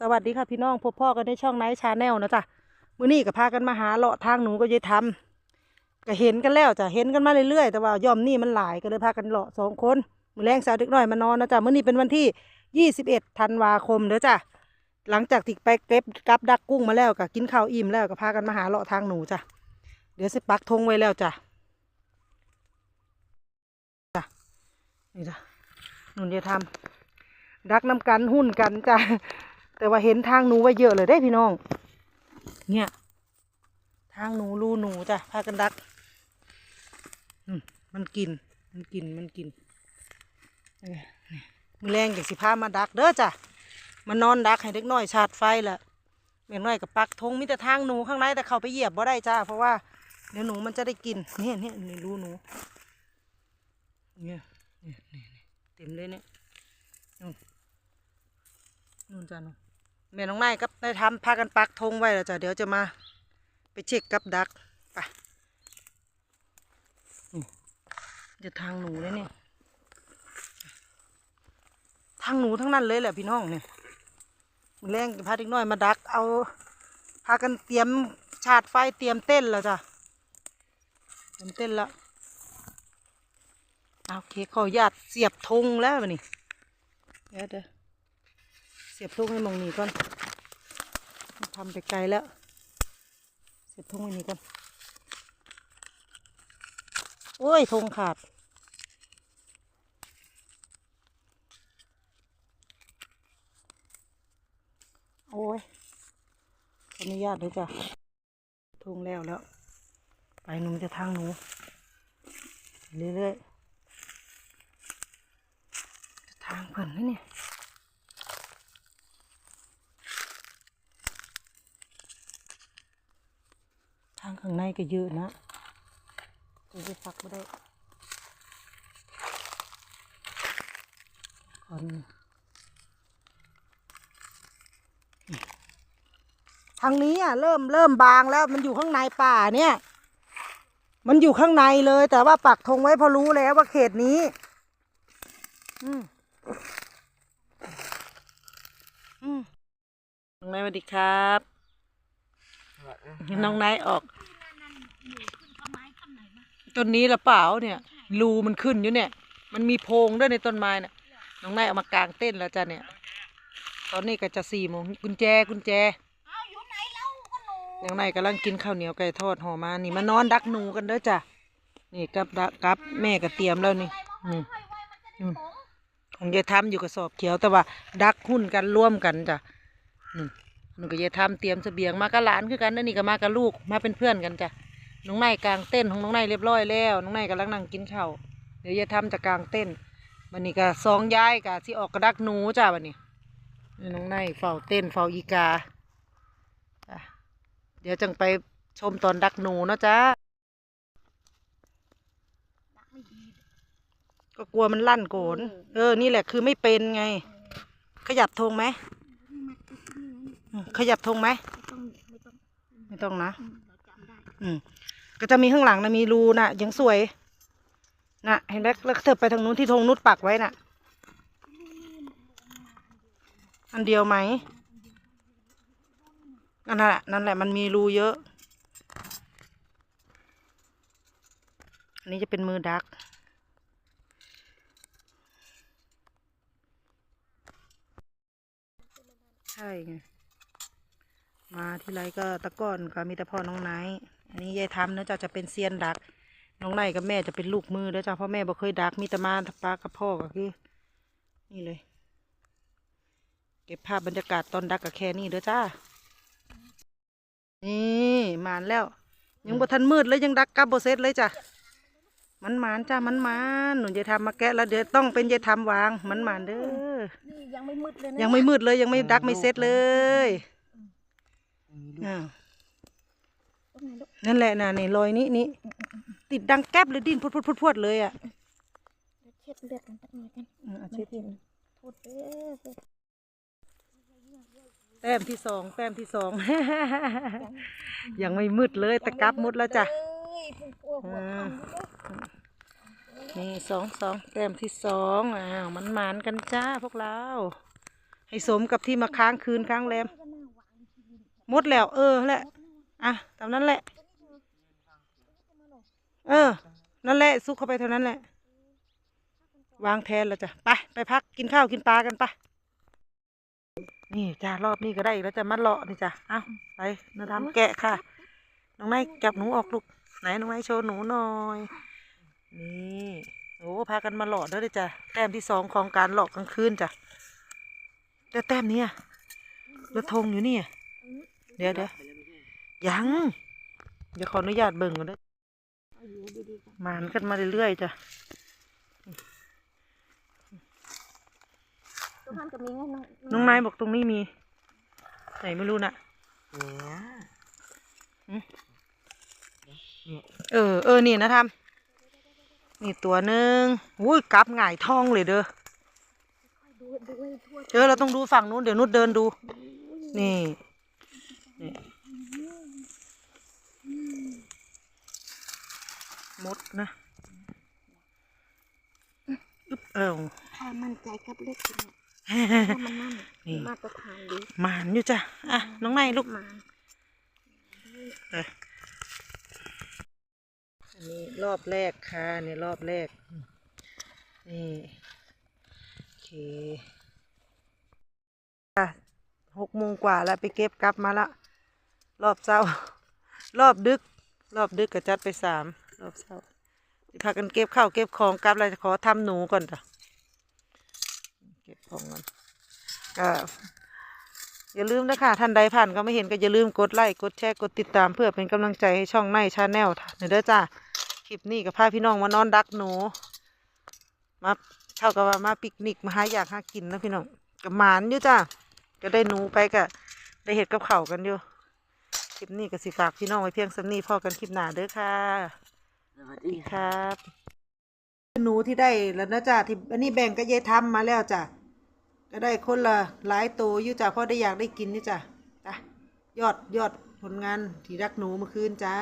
สวัสดีค่ะพี่น้องพบพ่อกันในช่องไนท์ชาแนลนะจ๊ะมื้อนี้ก็พากันมาหาเลาะทางหนูก็ยายทำก็เห็นกันแล้วจ้ะเห็นกันมาเรื่อยๆแต่ว่ายอมนี่มันหลายก็เลยพากันเลาะสองคนมือแรงสาวเด็กน้อยมานอนนะจ๊ะมื้อนี้เป็นวันที่ยี่สิบเอ็ดธันวาคมเด้อจ้ะหลังจากที่ไปเก็บกับดักกุ้งมาแล้วก็กินข้าวอิ่มแล้วก็พากันมาหาเลาะทางหนูจ้ะเดี๋ยวสิปักธงไว้แล้วจ้ะจ้ะนี่จ้ะหนุนจะทำดักน้ำกันหุ้นกันจ้ะ แต่ว่าเห็นทางหนูไว้เยอะเลยได้พี่น้อง เนี่ย ทางหนูรูหนูจ้ะพากันดักมันกิน มันกิน มันกินเออนี่มือแรงอย่างสิพามาดักเด้อจ้ะ มานอนดักให้เด็กน้อยชาร์จไฟแหละเด็กน้อยกับปักธงมีแต่ทางหนูข้างในแต่เขาไปเหยียบบ่ได้จ้า เพราะว่าเดี๋ยวหนูมันจะได้กินเนี่ยเนี่ยนี่รูหนู เนี่ยเนี่ยเนี่ยเต็มเลยเนี่ยนู่นนู่นจ้ะนู่น แม่น้องนายกับนายทำพากันปักธงไว้แล้วจ้ะเดี๋ยวจะมาไปเช็คกับดักไปนี่จะทางหนูเลยเนี่ยทางหนูทั้งนั้นเลยแหละพี่น้องเนี่ยมื้อแรงพาเด็กน้อยมาดัก เอาพากันเตรียมชาร์จไฟเตรียมเต้นแล้วจ้ะเตรียมเต้นแล้วเอาโอเคขออนุญาตเสียบธงแล้วบัดนี่เดี๋ยวเดี๋ยว เสียบทุ่งให้มองนี้ก่อนทำไปไกลแล้ว เสียบทุ่งไว้นี้ก่อน โอ้ยธงขาดโอ้ยขออนุญาตด้วยจ้ะทุงแล้วแล้ว ไปหนูจะทางหนู เรื่อยๆทางเพิ่นนะเนี่ย ทางข้างในก็เยอะนะจะจะฟักไม่ได้ก่อนทางนี้อะเริ่มเริ่มบางแล้วมันอยู่ข้างในป่าเนี่ย มันอยู่ข้างในเลย แต่ว่าปักธงไว้เพอรู้แล้วว่าเขตนี้ อืมอืมน้องนายสวัสดีครับ น้องนายออก ต้นนี้หรือเปล่าเนี่ยรูมันขึ้นอยู่เนี่ย มันมีโพรงด้วยในต้นไม้น่ะ น้องนายเอามากางเต้นแล้วจ้ะเนี่ย ตอนนี้ก็จะสี่โมงกุญแจกุญแจเอาอยู่ไหนเล่าก็หนูน้องนายกำลังกินข้าวเหนียวไก่ทอดห่อมา นี่มานอนดักหนูกันเด้อจ้ะ นี่กับดักกับแม่ก็เตรียมแล้วนี่อืมอืมของยายทำอยู่กระสอบเขียวแต่ว่า ดักหุ้นกันร่วมกันจ้ะนี่มั หนูก็ยายทำเตรียมเสบียงมากับหลานคือกันนั่นนี่ก็มากับลูกมาเป็นเพื่อนกันจ้ะน้องนายกลางเต้นของน้องนายเรียบร้อยแล้วน้องนายกำลังนั่งกินข้าวเดี๋ยวยายทำจะกลางเต้นวันนี้ก็สองย้ายกะที่ออกกระดักหนูจ้ะวันนี้น้องนายเฝ้าเต้นเฝ้าอีกาเดี๋ยวจังไปชมตอนดักหนูเนาะจ้ะก็กลัวมันลั่นโกน เออ นี่แหละคือไม่เป็นไง ขยับธงไหม ขยับธงไหมไม่ต้องไม่ต้องไม่ต้องนะอืมเราจำได้อืมก็จะมีข้างหลังนะมีรูนะยังสวยนะเห็นไหมแล้วเถิบไปทางนู้นที่ธงนุดปักไว้น่ะ อันเดียวไหมนั่นแหละนั่นแหละมันมีรูเยอะ อันนี้จะเป็นมือดักใช่ไง มาที่ไรก็ตะก้อนก็มีแต่พ่อน้องไนท์อันนี้ยายทำเนอะจ้ะจะเป็นเซียนดัก น้องไนท์กับแม่จะเป็นลูกมือเด้อจ้ะเพราะแม่บ่เคยดักมีแต่มาปลากับพ่อก็คือ นี่เลย เก็บภาพบรรยากาศตอนดักกับแค่นี้เด้อจ้า นี่มานแล้ว ยังบ่ทันมืดเลยยังดักกับบ่เสร็จเลยจ้ะมันมานจ้ามันมานหนูจะทำมาแกะแล้วเดี๋ยวต้องเป็นยายทำวางมันมานเด้อนี่ยังไม่มืดเลยนะยังไม่มืดเลยยังไม่ดักไม่เสร็จเลยอ้าวตรงไห นลูกนั่นแหละน่ะนี่รอยนี้นี่ติดดังแก๊บเลยดิ้นพรวดพรวดพรวดพรวดเลยอะเดี๋ยวเช็ดเลือดกันสักหน่อยกันอืมเอามันเช็ดเห็นโทษเด้อเด้อแต้มที่สองแต้มที่สองยังไม่มืดเลยแต่กลับมืดแล้วจ้ะเอ้ยพุ่งพวกหัวคำเด้อนี่สองสองแต้มที่สองอ้าวมันหมานกันจ้าพวกเรา ให้ให้สมกับที่มาค้างคืนค้างแรมห มดแล้วเออแหละอะตามนั้นแหละ เออ นั่นแหละซุกเข้าไปเท่านั้นแหละ วางแทนแล้วจ้ะไปไปพักกินข้าวกินปลากันไปนี่จ้ารอบนี้ก็ได้อีกแล้วจะมัดเลาะนี่จ้ะเอาไปนาทำแกะค่ะ น้องนายจับหนูออกลูกไหนน้องนายโชว์หนูหน่อยนี่โอ้พากันมาหลอดแล้วเลยจ้ะแต้มที่สองของการหลอกกลางคืนจ้ะแต่แต้มเนี้ยแล้วธงอยู่นี่ เดี๋ยวเดี๋ยวยังเดี๋ยวขออนุญาตเบิ่งก่อนเด้อเอาอยู่ดีๆกันหมานกันมาเรื่อยๆจ้ะตัวมันก็มีไงน้องน้องนายบอกตรงนี้มีไหนไม่รู้น่ะเนี่ยเออเออนี่นะทำนี่ตัวหนึ่งอุ้ยกลับหงายท้องเลยเด้อดูดูให้ทั่วเจอเราต้องดูฝั่งนู้นเดี๋ยวนุชเดินดู นี่นี่ มดนะอึ๊บเออถ้ามั่นใจกับเล็กจริงถ้ามันนั่นนี่มาตรฐานดีหมานอยู่จ้ะอะน้องนายลูกมาเอออันนี้รอบแรกค่ะนี่รอบแรก นี่โอเคหกโมงกว่าแล้วไปเก็บกลับมาละ รอบเช้ารอบดึก รอบดึกก็จัดไปสามรอบเช้าพากันเก็บข้าวเก็บของกลับแล้วจะขอทำหนูก่อนจ้ะเก็บของก่อนก็อย่าลืมนะคะท่านใดผ่านก็ไม่เห็นก็อย่าลืมกดไลค์กดแชร์กดติดตามเพื่อเป็นกำลังใจให้ช่องในชาแนลเด้อจ้าคลิปนี้กับพาพี่น้องมานอนดักหนูมาเท่ากับว่ามาปิกนิกมาหาอยากหากินนะพี่น้องกับหมานอยู่จ้าก็ได้หนูไปก็ได้เห็ดกับเขากันอยู่ คลิปนี้ก็สิฝากพี่น้องไว้เพียงสำนีพอกันคลิปหน้าเด้อค่ะสวัสดีครับหนูที่ได้แล้วนะจ้าที่อันนี้แบ่งก็เยายทำมาแล้วจ้ะก็ได้คนละหลายตัวอยู่จ้ะเพราะได้อยากได้กินนี่จ้ะจ้ะยอดยอดผลงานที่รักหนูเมื่อคืนจ้า